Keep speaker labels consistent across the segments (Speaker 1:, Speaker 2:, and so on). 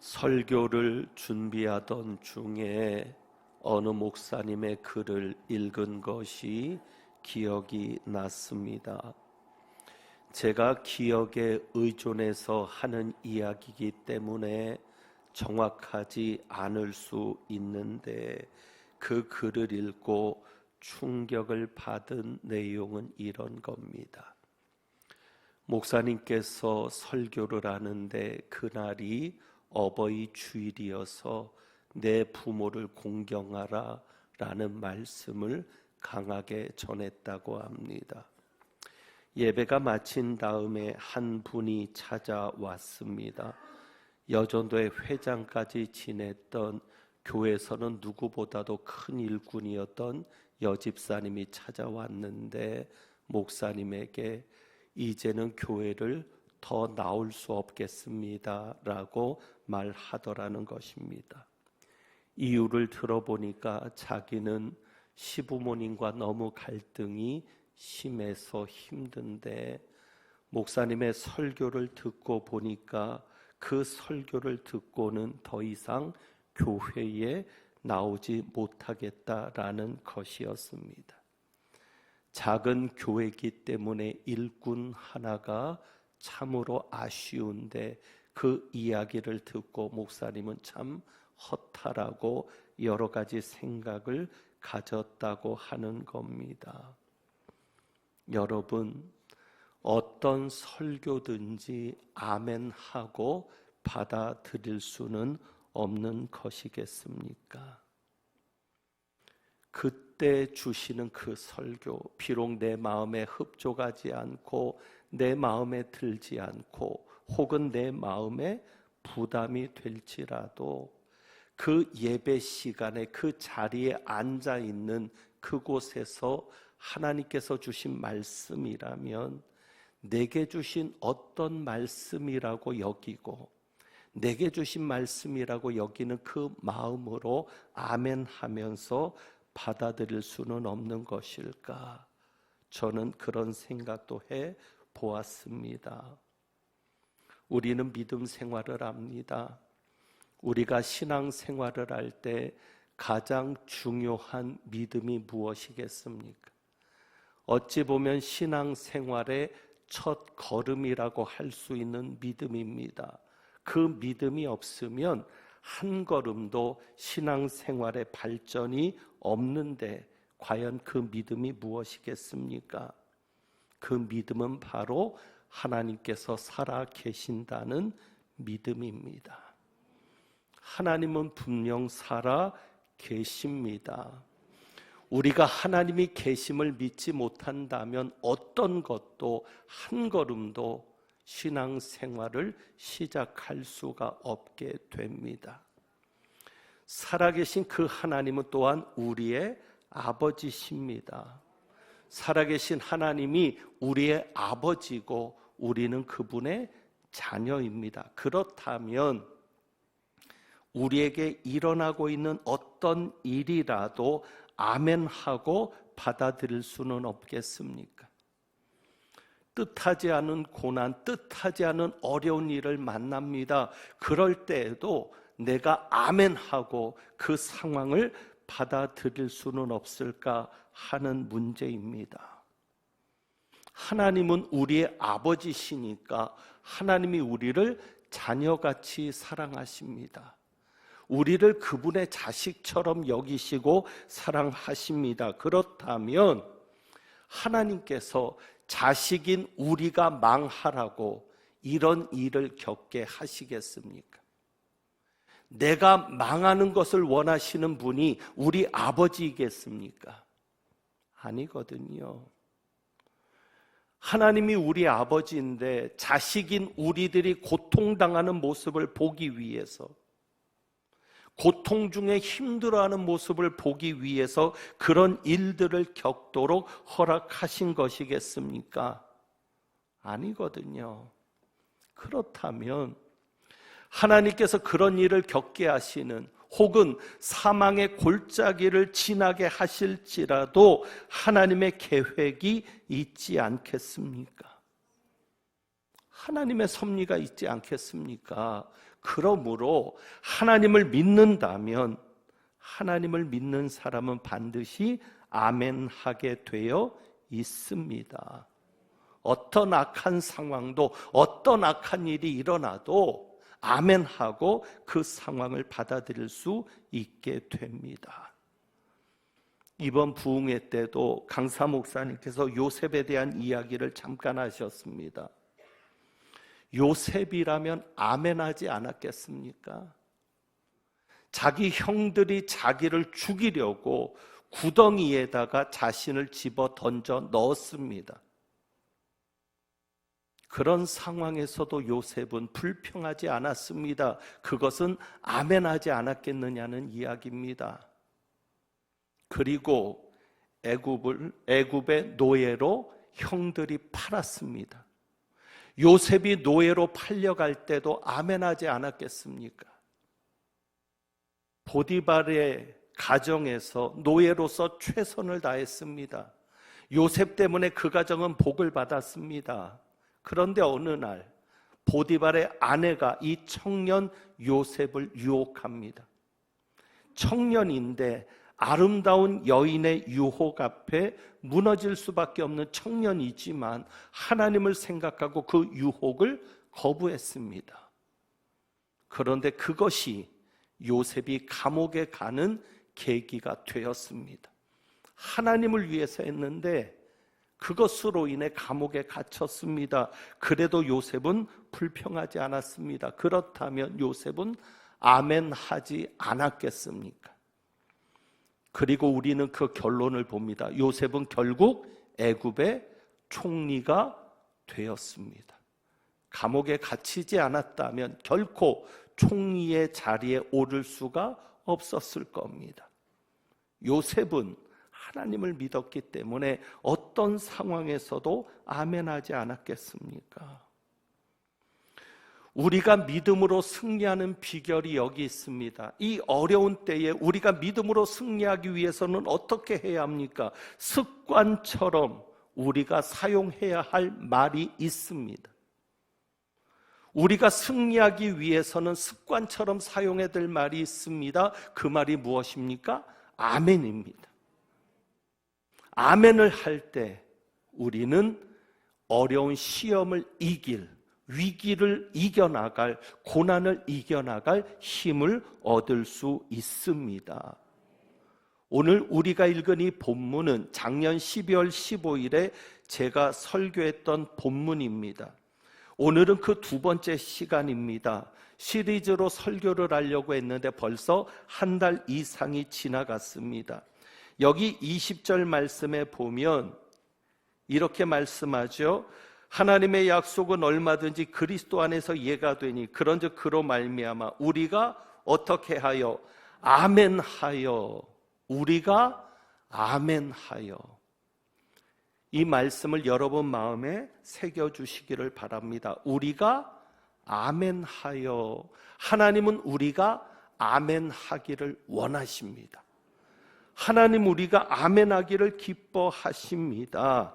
Speaker 1: 설교를 준비하던 중에 어느 목사님의 글을 읽은 것이 기억이 났습니다. 제가 기억에 의존해서 하는 이야기이기 때문에 정확하지 않을 수 있는데 그 글을 읽고 충격을 받은 내용은 이런 겁니다. 목사님께서 설교를 하는데 그날이 어버이 주일이어서 내 부모를 공경하라 라는 말씀을 강하게 전했다고 합니다. 예배가 마친 다음에 한 분이 찾아왔습니다. 여전도의 회장까지 지냈던 교회에서는 누구보다도 큰 일꾼이었던 여집사님이 찾아왔는데 목사님에게 이제는 교회를 더 나올 수 없겠습니다. 라고 말하더라는 것입니다. 이유를 들어보니까 자기는 시부모님과 너무 갈등이 심해서 힘든데 목사님의 설교를 듣고 보니까 그 설교를 듣고는 더 이상 교회에 나오지 못하겠다라는 것이었습니다. 작은 교회이기 때문에 일꾼 하나가 참으로 아쉬운데 그 이야기를 듣고 목사님은 참 허탈하고 여러 가지 생각을 가졌다고 하는 겁니다. 여러분, 어떤 설교든지 아멘하고 받아들일 수는 없는 것이겠습니까? 그때 주시는 그 설교, 비록 내 마음에 흡족하지 않고 내 마음에 들지 않고 혹은 내 마음에 부담이 될지라도 그 예배 시간에 그 자리에 앉아 있는 그곳에서 하나님께서 주신 말씀이라면 내게 주신 어떤 말씀이라고 여기고 내게 주신 말씀이라고 여기는 그 마음으로 아멘 하면서 받아들일 수는 없는 것일까? 저는 그런 생각도 해 보았습니다. 우리는 믿음 생활을 합니다. 우리가 신앙 생활을 할 때 가장 중요한 믿음이 무엇이겠습니까? 어찌 보면 신앙 생활의 첫 걸음이라고 할 수 있는 믿음입니다. 그 믿음이 없으면 한 걸음도 신앙 생활의 발전이 없는데 과연 그 믿음이 무엇이겠습니까? 그 믿음은 바로 하나님께서 살아 계신다는 믿음입니다. 하나님은 분명 살아 계십니다. 우리가 하나님이 계심을 믿지 못한다면 어떤 것도 한 걸음도 신앙 생활을 시작할 수가 없게 됩니다. 살아계신 그 하나님은 또한 우리의 아버지십니다. 살아계신 하나님이 우리의 아버지고 우리는 그분의 자녀입니다. 그렇다면 우리에게 일어나고 있는 어떤 일이라도 아멘하고 받아들일 수는 없겠습니까? 뜻하지 않은 고난, 뜻하지 않은 어려운 일을 만납니다. 그럴 때에도 내가 아멘하고 그 상황을 받아들일 수는 없을까 하는 문제입니다. 하나님은 우리의 아버지시니까 하나님이 우리를 자녀같이 사랑하십니다. 우리를 그분의 자식처럼 여기시고 사랑하십니다. 그렇다면 하나님께서 자식인 우리가 망하라고 이런 일을 겪게 하시겠습니까? 내가 망하는 것을 원하시는 분이 우리 아버지이겠습니까? 아니거든요. 하나님이 우리 아버지인데 자식인 우리들이 고통당하는 모습을 보기 위해서 고통 중에 힘들어하는 모습을 보기 위해서 그런 일들을 겪도록 허락하신 것이겠습니까? 아니거든요. 그렇다면 하나님께서 그런 일을 겪게 하시는 혹은 사망의 골짜기를 지나게 하실지라도 하나님의 계획이 있지 않겠습니까? 하나님의 섭리가 있지 않겠습니까? 그러므로 하나님을 믿는다면 하나님을 믿는 사람은 반드시 아멘하게 되어 있습니다. 어떤 악한 상황도 어떤 악한 일이 일어나도 아멘하고 그 상황을 받아들일 수 있게 됩니다. 이번 부흥회 때도 강사 목사님께서 요셉에 대한 이야기를 잠깐 하셨습니다. 요셉이라면 아멘하지 않았겠습니까? 자기 형들이 자기를 죽이려고 구덩이에다가 자신을 집어 던져 넣었습니다. 그런 상황에서도 요셉은 불평하지 않았습니다. 그것은 아멘하지 않았겠느냐는 이야기입니다. 그리고 애굽을 애굽의 노예로 형들이 팔았습니다. 요셉이 노예로 팔려갈 때도 아멘하지 않았겠습니까? 보디발의 가정에서 노예로서 최선을 다했습니다. 요셉 때문에 그 가정은 복을 받았습니다. 그런데 어느 날 보디발의 아내가 이 청년 요셉을 유혹합니다. 청년인데 아름다운 여인의 유혹 앞에 무너질 수밖에 없는 청년이지만 하나님을 생각하고 그 유혹을 거부했습니다. 그런데 그것이 요셉이 감옥에 가는 계기가 되었습니다. 하나님을 위해서 했는데 그것으로 인해 감옥에 갇혔습니다. 그래도 요셉은 불평하지 않았습니다. 그렇다면 요셉은 아멘 하지 않았겠습니까? 그리고 우리는 그 결론을 봅니다. 요셉은 결국 애굽의 총리가 되었습니다. 감옥에 갇히지 않았다면 결코 총리의 자리에 오를 수가 없었을 겁니다. 요셉은 하나님을 믿었기 때문에 어떤 상황에서도 아멘하지 않았겠습니까? 우리가 믿음으로 승리하는 비결이 여기 있습니다. 이 어려운 때에 우리가 믿음으로 승리하기 위해서는 어떻게 해야 합니까? 습관처럼 우리가 사용해야 할 말이 있습니다. 우리가 승리하기 위해서는 습관처럼 사용해야 될 말이 있습니다. 그 말이 무엇입니까? 아멘입니다. 아멘을 할 때 우리는 어려운 시험을 이길, 위기를 이겨나갈, 고난을 이겨나갈 힘을 얻을 수 있습니다. 오늘 우리가 읽은 이 본문은 작년 12월 15일에 제가 설교했던 본문입니다. 오늘은 그 두 번째 시간입니다. 시리즈로 설교를 하려고 했는데 벌써 한 달 이상이 지나갔습니다. 여기 20절 말씀에 보면 이렇게 말씀하죠. 하나님의 약속은 얼마든지 그리스도 안에서 이해가 되니 그런즉 그로 말미암아 우리가 어떻게 하여 아멘하여 우리가 아멘하여 이 말씀을 여러분 마음에 새겨 주시기를 바랍니다. 우리가 아멘하여 하나님은 우리가 아멘하기를 원하십니다. 하나님 우리가 아멘하기를 기뻐하십니다.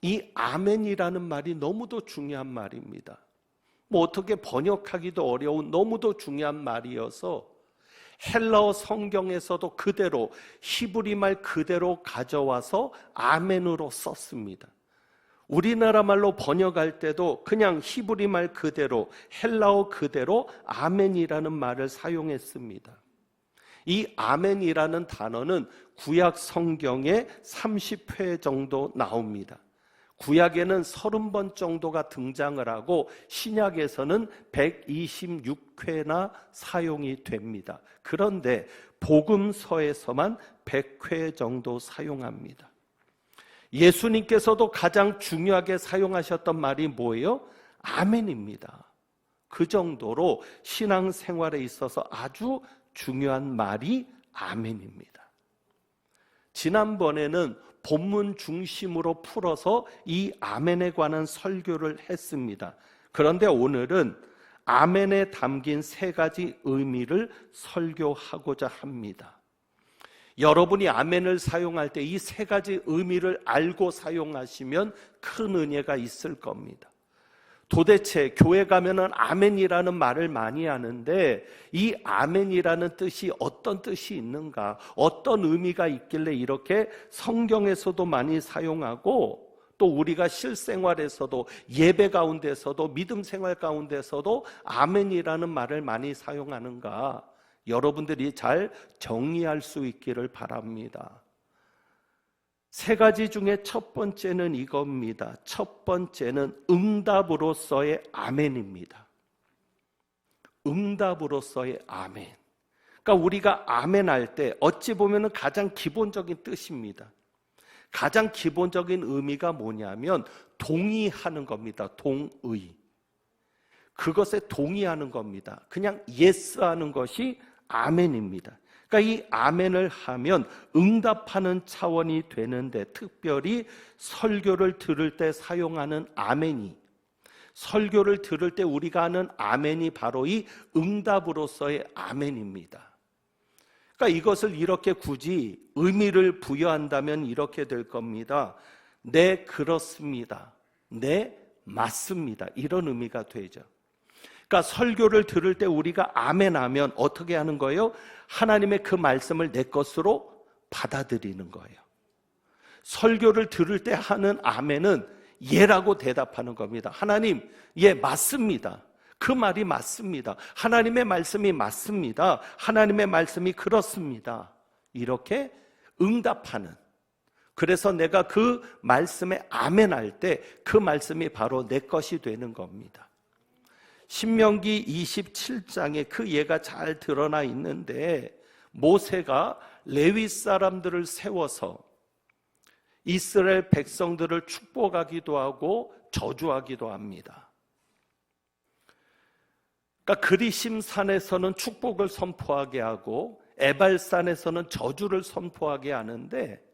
Speaker 1: 이 아멘이라는 말이 너무도 중요한 말입니다. 뭐 어떻게 번역하기도 어려운 너무도 중요한 말이어서 헬라어 성경에서도 그대로 히브리 말 그대로 가져와서 아멘으로 썼습니다. 우리나라 말로 번역할 때도 그냥 히브리 말 그대로 헬라어 그대로 아멘이라는 말을 사용했습니다. 이 아멘이라는 단어는 구약 성경에 30회 정도 나옵니다. 구약에는 30번 정도가 등장을 하고 신약에서는 126회나 사용이 됩니다. 그런데 복음서에서만 100회 정도 사용합니다. 예수님께서도 가장 중요하게 사용하셨던 말이 뭐예요? 아멘입니다. 그 정도로 신앙생활에 있어서 아주 중요한 말이 아멘입니다. 지난번에는 본문 중심으로 풀어서 이 아멘에 관한 설교를 했습니다. 그런데 오늘은 아멘에 담긴 세 가지 의미를 설교하고자 합니다. 여러분이 아멘을 사용할 때 이 세 가지 의미를 알고 사용하시면 큰 은혜가 있을 겁니다. 도대체 교회 가면은 아멘이라는 말을 많이 하는데 이 아멘이라는 뜻이 어떤 뜻이 있는가? 어떤 의미가 있길래 이렇게 성경에서도 많이 사용하고 또 우리가 실생활에서도 예배 가운데서도 믿음 생활 가운데서도 아멘이라는 말을 많이 사용하는가? 여러분들이 잘 정리할 수 있기를 바랍니다. 세 가지 중에 첫 번째는 이겁니다. 첫 번째는 응답으로서의 아멘입니다. 응답으로서의 아멘. 그러니까 우리가 아멘 할 때 어찌 보면 가장 기본적인 뜻입니다. 가장 기본적인 의미가 뭐냐면 동의하는 겁니다. 동의. 그것에 동의하는 겁니다. 그냥 예스 하는 것이 아멘입니다. 그러니까 이 아멘을 하면 응답하는 차원이 되는데 특별히 설교를 들을 때 사용하는 아멘이 설교를 들을 때 우리가 하는 아멘이 바로 이 응답으로서의 아멘입니다. 그러니까 이것을 이렇게 굳이 의미를 부여한다면 이렇게 될 겁니다. 네, 그렇습니다. 네, 맞습니다. 이런 의미가 되죠. 그러니까 설교를 들을 때 우리가 아멘 하면 어떻게 하는 거예요? 하나님의 그 말씀을 내 것으로 받아들이는 거예요. 설교를 들을 때 하는 아멘은 예라고 대답하는 겁니다. 하나님, 예, 맞습니다. 그 말이 맞습니다. 하나님의 말씀이 맞습니다. 하나님의 말씀이 그렇습니다. 이렇게 응답하는. 그래서 내가 그 말씀에 아멘 할 때 그 말씀이 바로 내 것이 되는 겁니다. 신명기 27장에 그 예가 잘 드러나 있는데 모세가 레위 사람들을 세워서 이스라엘 백성들을 축복하기도 하고 저주하기도 합니다. 그러니까 그리심 산에서는 축복을 선포하게 하고 에발산에서는 저주를 선포하게 하는데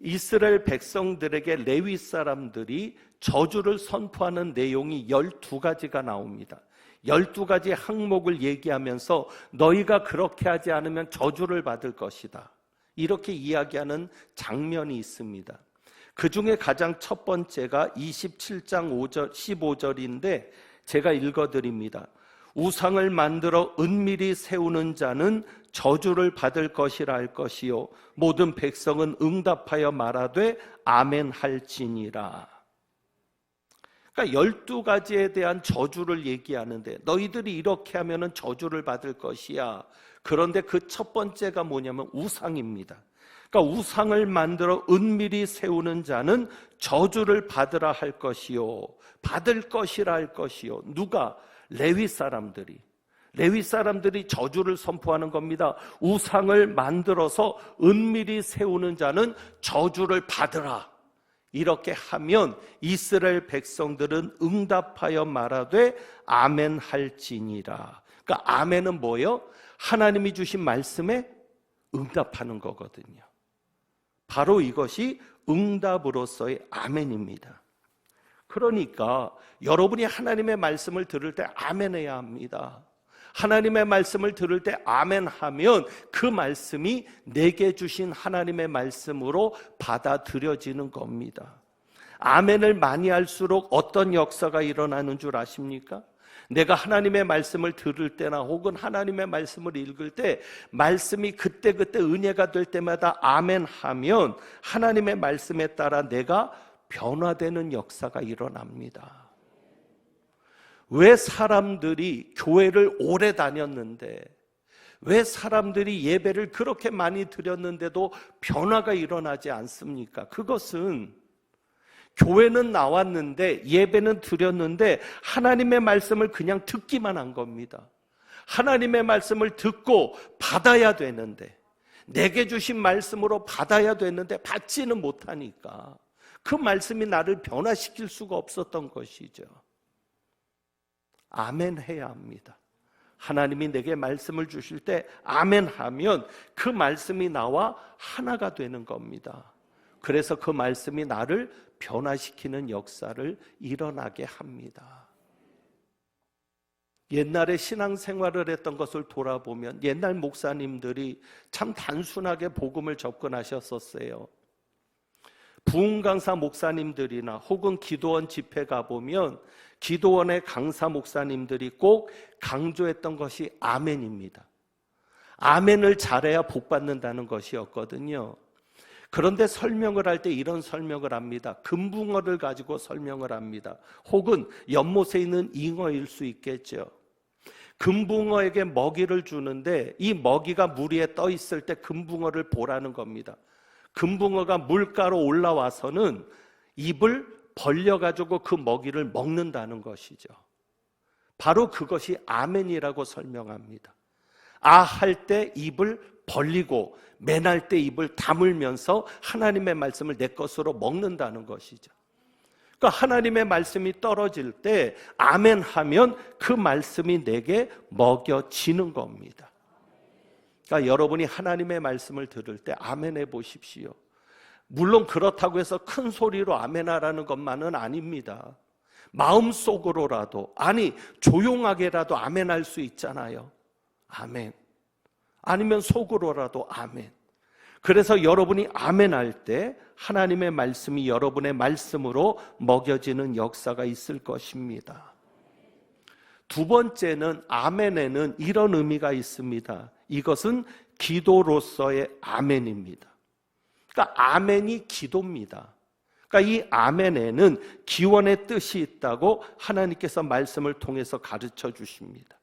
Speaker 1: 이스라엘 백성들에게 레위 사람들이 저주를 선포하는 내용이 12가지가 나옵니다. 12가지 항목을 얘기하면서 너희가 그렇게 하지 않으면 저주를 받을 것이다. 이렇게 이야기하는 장면이 있습니다. 그 중에 가장 첫 번째가 27장 5절, 15절인데 제가 읽어드립니다. 우상을 만들어 은밀히 세우는 자는 저주를 받을 것이라 할 것이요 모든 백성은 응답하여 말하되 아멘 할지니라. 그러니까 열두 가지에 대한 저주를 얘기하는데 너희들이 이렇게 하면은 저주를 받을 것이야. 그런데 그 첫 번째가 뭐냐면 우상입니다. 그러니까 우상을 만들어 은밀히 세우는 자는 저주를 받으라 할 것이요. 받을 것이라 할 것이요. 누가? 레위 사람들이. 레위 사람들이 저주를 선포하는 겁니다. 우상을 만들어서 은밀히 세우는 자는 저주를 받으라. 이렇게 하면 이스라엘 백성들은 응답하여 말하되 아멘 할지니라. 그러니까 아멘은 뭐예요? 하나님이 주신 말씀에 응답하는 거거든요. 바로 이것이 응답으로서의 아멘입니다. 그러니까 여러분이 하나님의 말씀을 들을 때 아멘해야 합니다. 하나님의 말씀을 들을 때 아멘 하면 그 말씀이 내게 주신 하나님의 말씀으로 받아들여지는 겁니다. 아멘을 많이 할수록 어떤 역사가 일어나는 줄 아십니까? 내가 하나님의 말씀을 들을 때나 혹은 하나님의 말씀을 읽을 때 말씀이 그때그때 은혜가 될 때마다 아멘 하면 하나님의 말씀에 따라 내가 변화되는 역사가 일어납니다. 왜 사람들이 교회를 오래 다녔는데 왜 사람들이 예배를 그렇게 많이 드렸는데도 변화가 일어나지 않습니까? 그것은 교회는 나왔는데 예배는 드렸는데 하나님의 말씀을 그냥 듣기만 한 겁니다. 하나님의 말씀을 듣고 받아야 되는데 내게 주신 말씀으로 받아야 되는데 받지는 못하니까 그 말씀이 나를 변화시킬 수가 없었던 것이죠. 아멘 해야 합니다. 하나님이 내게 말씀을 주실 때 아멘 하면 그 말씀이 나와 하나가 되는 겁니다. 그래서 그 말씀이 나를 변화시키는 역사를 일어나게 합니다. 옛날에 신앙생활을 했던 것을 돌아보면 옛날 목사님들이 참 단순하게 복음을 접근하셨었어요. 부흥강사 목사님들이나 혹은 기도원 집회 가보면 기도원의 강사 목사님들이 꼭 강조했던 것이 아멘입니다. 아멘을 잘해야 복 받는다는 것이었거든요. 그런데 설명을 할 때 이런 설명을 합니다. 금붕어를 가지고 설명을 합니다. 혹은 연못에 있는 잉어일 수 있겠죠. 금붕어에게 먹이를 주는데 이 먹이가 물 위에 떠 있을 때 금붕어를 보라는 겁니다. 금붕어가 물가로 올라와서는 입을 벌려가지고 그 먹이를 먹는다는 것이죠. 바로 그것이 아멘이라고 설명합니다. 아 할 때 입을 벌리고 맨할 때 입을 다물면서 하나님의 말씀을 내 것으로 먹는다는 것이죠. 그러니까 하나님의 말씀이 떨어질 때 아멘 하면 그 말씀이 내게 먹여지는 겁니다. 그러니까 여러분이 하나님의 말씀을 들을 때 아멘 해 보십시오. 물론 그렇다고 해서 큰 소리로 아멘하라는 것만은 아닙니다. 마음속으로라도 아니 조용하게라도 아멘할 수 있잖아요. 아멘. 아니면 속으로라도 아멘. 그래서 여러분이 아멘 할 때 하나님의 말씀이 여러분의 말씀으로 먹여지는 역사가 있을 것입니다. 두 번째는 아멘에는 이런 의미가 있습니다. 이것은 기도로서의 아멘입니다. 그러니까 아멘이 기도입니다. 그러니까 이 아멘에는 기원의 뜻이 있다고 하나님께서 말씀을 통해서 가르쳐 주십니다.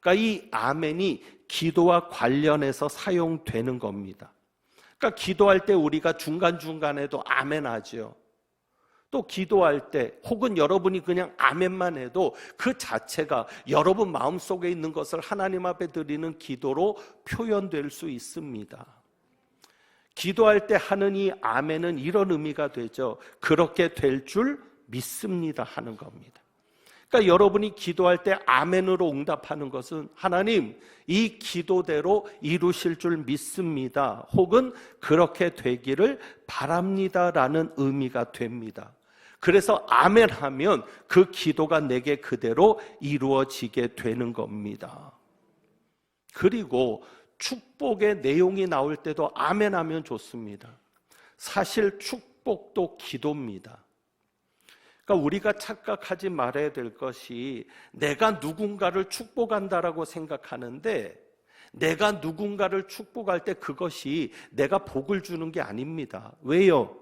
Speaker 1: 그러니까 이 아멘이 기도와 관련해서 사용되는 겁니다. 그러니까 기도할 때 우리가 중간중간에도 아멘 하죠. 또 기도할 때 혹은 여러분이 그냥 아멘만 해도 그 자체가 여러분 마음속에 있는 것을 하나님 앞에 드리는 기도로 표현될 수 있습니다. 기도할 때이 아멘은 이런 의미가 되죠. 그렇게 될 줄 믿습니다 하는 겁니다. 그러니까 여러분이 기도할 때 아멘으로 응답하는 것은 하나님 이 기도대로 이루실 줄 믿습니다. 혹은 그렇게 되기를 바랍니다라는 의미가 됩니다. 그래서 아멘 하면 그 기도가 내게 그대로 이루어지게 되는 겁니다. 그리고 축복의 내용이 나올 때도 아멘 하면 좋습니다. 사실 축복도 기도입니다. 그러니까 우리가 착각하지 말아야 될 것이 내가 누군가를 축복한다라고 생각하는데 내가 누군가를 축복할 때 그것이 내가 복을 주는 게 아닙니다. 왜요?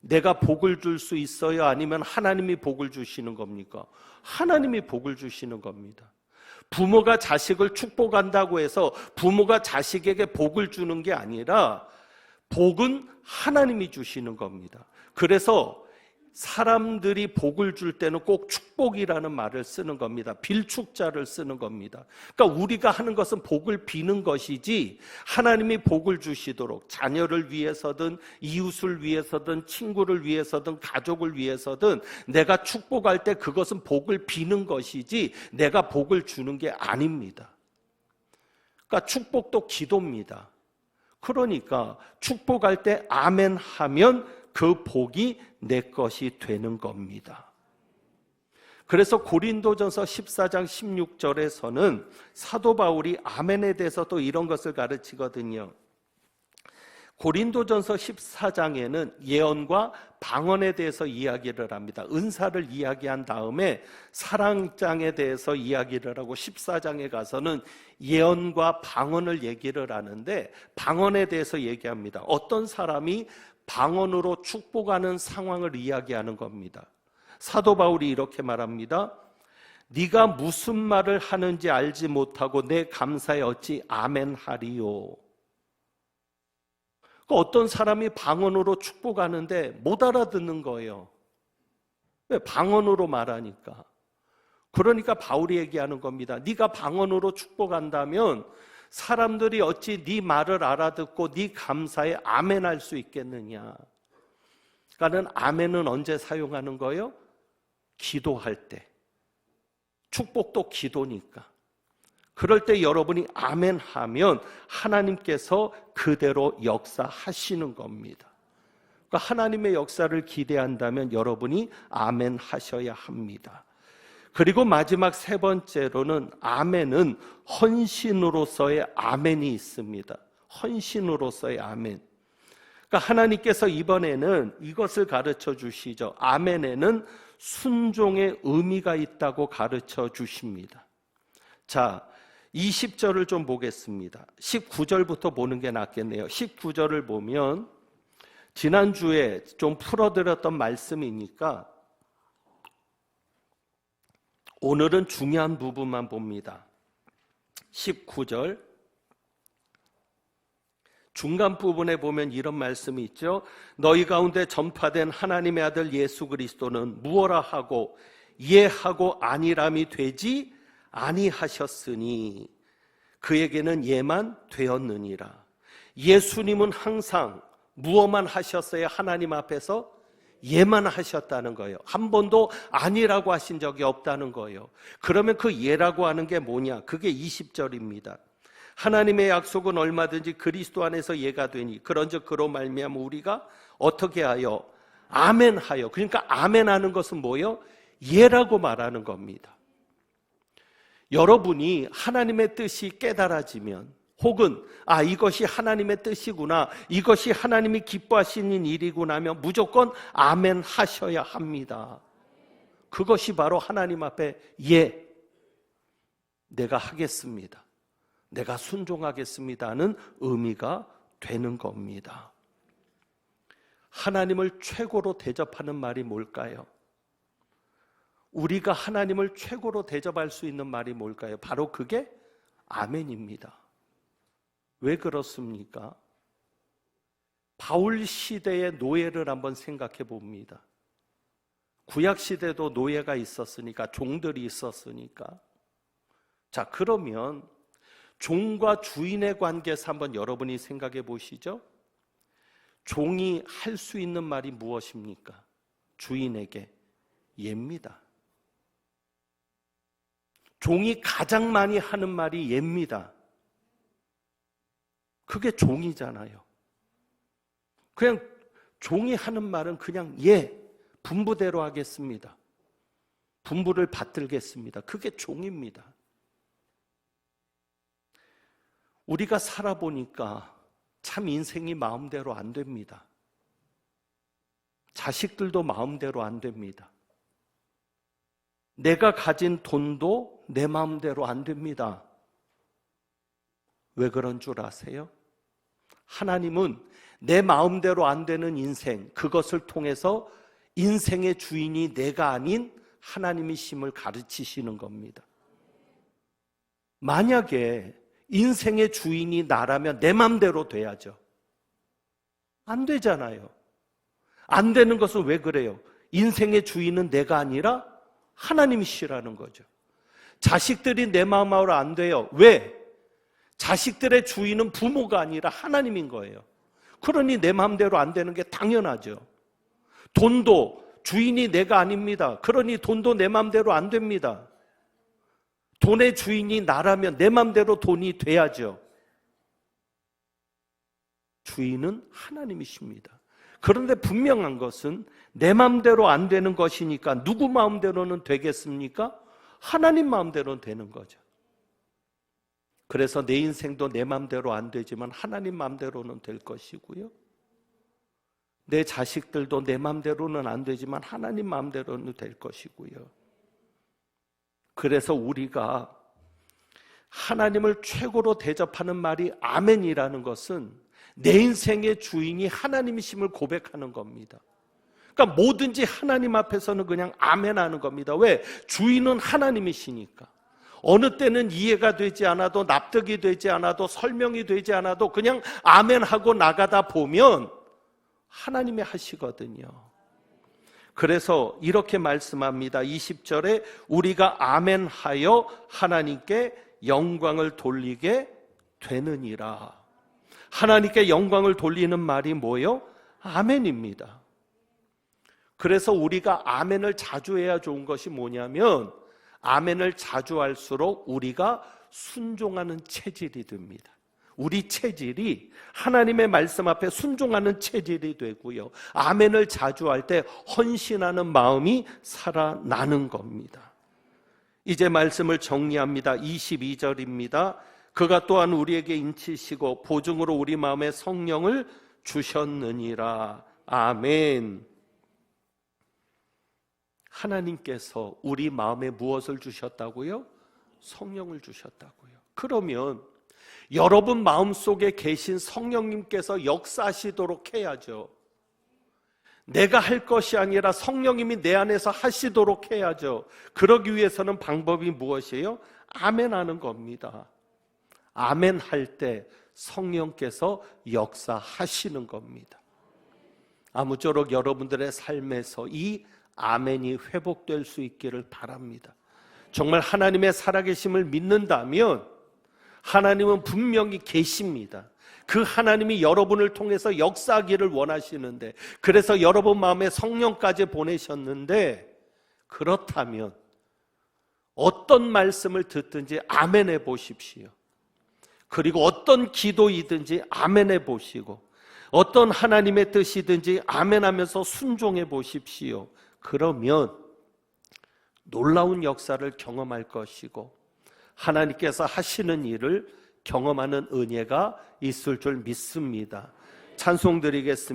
Speaker 1: 내가 복을 줄 수 있어요? 아니면 하나님이 복을 주시는 겁니까? 하나님이 복을 주시는 겁니다. 부모가 자식을 축복한다고 해서 부모가 자식에게 복을 주는 게 아니라 복은 하나님이 주시는 겁니다. 그래서 사람들이 복을 줄 때는 꼭 축복이라는 말을 쓰는 겁니다. 빌축자를 쓰는 겁니다. 그러니까 우리가 하는 것은 복을 비는 것이지 하나님이 복을 주시도록 자녀를 위해서든 이웃을 위해서든 친구를 위해서든 가족을 위해서든 내가 축복할 때 그것은 복을 비는 것이지 내가 복을 주는 게 아닙니다. 그러니까 축복도 기도입니다. 그러니까 축복할 때 아멘 하면 그 복이 내 것이 되는 겁니다. 그래서 고린도전서 14장 16절에서는 사도 바울이 아멘에 대해서 또 이런 것을 가르치거든요. 고린도전서 14장에는 예언과 방언에 대해서 이야기를 합니다. 은사를 이야기한 다음에 사랑장에 대해서 이야기를 하고 14장에 가서는 예언과 방언을 얘기를 하는데 방언에 대해서 얘기합니다. 어떤 사람이 방언으로 축복하는 상황을 이야기하는 겁니다. 사도 바울이 이렇게 말합니다. 네가 무슨 말을 하는지 알지 못하고 내 감사에 어찌 아멘 하리요. 그 어떤 사람이 방언으로 축복하는데 못 알아듣는 거예요. 왜 방언으로 말하니까. 그러니까 바울이 얘기하는 겁니다. 네가 방언으로 축복한다면 사람들이 어찌 네 말을 알아듣고 네 감사에 아멘할 수 있겠느냐? 그러니까는 아멘은 언제 사용하는 거예요? 기도할 때. 축복도 기도니까. 그럴 때 여러분이 아멘 하면 하나님께서 그대로 역사하시는 겁니다. 그러니까 하나님의 역사를 기대한다면 여러분이 아멘 하셔야 합니다. 그리고 마지막 세 번째로는 아멘은 헌신으로서의 아멘이 있습니다. 헌신으로서의 아멘. 그러니까 하나님께서 이번에는 이것을 가르쳐 주시죠. 아멘에는 순종의 의미가 있다고 가르쳐 주십니다. 자, 20절을 좀 보겠습니다. 19절부터 보는 게 낫겠네요. 19절을 보면 지난주에 좀 풀어드렸던 말씀이니까 오늘은 중요한 부분만 봅니다. 19절 중간 부분에 보면 이런 말씀이 있죠. 너희 가운데 전파된 하나님의 아들 예수 그리스도는 무엇라 하고 예하고 아니람이 되지 아니하셨으니 그에게는 예만 되었느니라. 예수님은 항상 무엇만 하셨어요? 하나님 앞에서 예만 하셨다는 거예요. 한 번도 아니라고 하신 적이 없다는 거예요. 그러면 그 예라고 하는 게 뭐냐? 그게 20절입니다. 하나님의 약속은 얼마든지 그리스도 안에서 예가 되니 그런즉 그로 말미암아 우리가 어떻게 하여 아멘 하여 그러니까 아멘 하는 것은 뭐요? 예라고 말하는 겁니다. 여러분이 하나님의 뜻이 깨달아지면 혹은 아 이것이 하나님의 뜻이구나 이것이 하나님이 기뻐하시는 일이구나 하면 무조건 아멘 하셔야 합니다. 그것이 바로 하나님 앞에 예 내가 하겠습니다. 내가 순종하겠습니다는 의미가 되는 겁니다. 하나님을 최고로 대접하는 말이 뭘까요? 우리가 하나님을 최고로 대접할 수 있는 말이 뭘까요? 바로 그게 아멘입니다. 왜 그렇습니까? 바울 시대의 노예를 한번 생각해 봅니다. 구약 시대도 노예가 있었으니까 종들이 있었으니까 자 그러면 종과 주인의 관계에서 한번 여러분이 생각해 보시죠. 종이 할 수 있는 말이 무엇입니까? 주인에게 예입니다. 종이 가장 많이 하는 말이 예입니다. 그게 종이잖아요. 그냥 종이 하는 말은 그냥 예, 분부대로 하겠습니다. 분부를 받들겠습니다. 그게 종입니다. 우리가 살아보니까 참 인생이 마음대로 안 됩니다. 자식들도 마음대로 안 됩니다. 내가 가진 돈도 내 마음대로 안 됩니다. 왜 그런 줄 아세요? 하나님은 내 마음대로 안 되는 인생, 그것을 통해서 인생의 주인이 내가 아닌 하나님이심을 가르치시는 겁니다. 만약에 인생의 주인이 나라면 내 맘대로 돼야죠. 안 되잖아요. 안 되는 것은 왜 그래요? 인생의 주인은 내가 아니라 하나님이시라는 거죠. 자식들이 내 마음으로 안 돼요. 왜? 자식들의 주인은 부모가 아니라 하나님인 거예요. 그러니 내 마음대로 안 되는 게 당연하죠. 돈도 주인이 내가 아닙니다. 그러니 돈도 내 마음대로 안 됩니다. 돈의 주인이 나라면 내 맘대로 돈이 돼야죠. 주인은 하나님이십니다. 그런데 분명한 것은 내 마음대로 안 되는 것이니까 누구 마음대로는 되겠습니까? 하나님 마음대로는 되는 거죠. 그래서 내 인생도 내 마음대로 안 되지만 하나님 마음대로는 될 것이고요. 내 자식들도 내 마음대로는 안 되지만 하나님 마음대로는 될 것이고요. 그래서 우리가 하나님을 최고로 대접하는 말이 아멘이라는 것은 내 인생의 주인이 하나님이심을 고백하는 겁니다. 그러니까 뭐든지 하나님 앞에서는 그냥 아멘 하는 겁니다. 왜? 주인은 하나님이시니까. 어느 때는 이해가 되지 않아도 납득이 되지 않아도 설명이 되지 않아도 그냥 아멘 하고 나가다 보면 하나님이 하시거든요. 그래서 이렇게 말씀합니다. 20절에 우리가 아멘하여 하나님께 영광을 돌리게 되느니라. 하나님께 영광을 돌리는 말이 뭐요? 아멘입니다. 그래서 우리가 아멘을 자주 해야 좋은 것이 뭐냐면 아멘을 자주 할수록 우리가 순종하는 체질이 됩니다. 우리 체질이 하나님의 말씀 앞에 순종하는 체질이 되고요. 아멘을 자주 할 때 헌신하는 마음이 살아나는 겁니다. 이제 말씀을 정리합니다. 22절입니다. 그가 또한 우리에게 인치시고 보증으로 우리 마음에 성령을 주셨느니라. 아멘. 하나님께서 우리 마음에 무엇을 주셨다고요? 성령을 주셨다고요. 그러면 여러분 마음속에 계신 성령님께서 역사하시도록 해야죠. 내가 할 것이 아니라 성령님이 내 안에서 하시도록 해야죠. 그러기 위해서는 방법이 무엇이에요? 아멘 하는 겁니다. 아멘 할 때 성령께서 역사하시는 겁니다. 아무쪼록 여러분들의 삶에서 이 아멘이 회복될 수 있기를 바랍니다. 정말 하나님의 살아계심을 믿는다면 하나님은 분명히 계십니다. 그 하나님이 여러분을 통해서 역사하기를 원하시는데 그래서 여러분 마음에 성령까지 보내셨는데 그렇다면 어떤 말씀을 듣든지 아멘해 보십시오. 그리고 어떤 기도이든지 아멘해 보시고 어떤 하나님의 뜻이든지 아멘하면서 순종해 보십시오. 그러면 놀라운 역사를 경험할 것이고 하나님께서 하시는 일을 경험하는 은혜가 있을 줄 믿습니다. 찬송 드리겠습니다.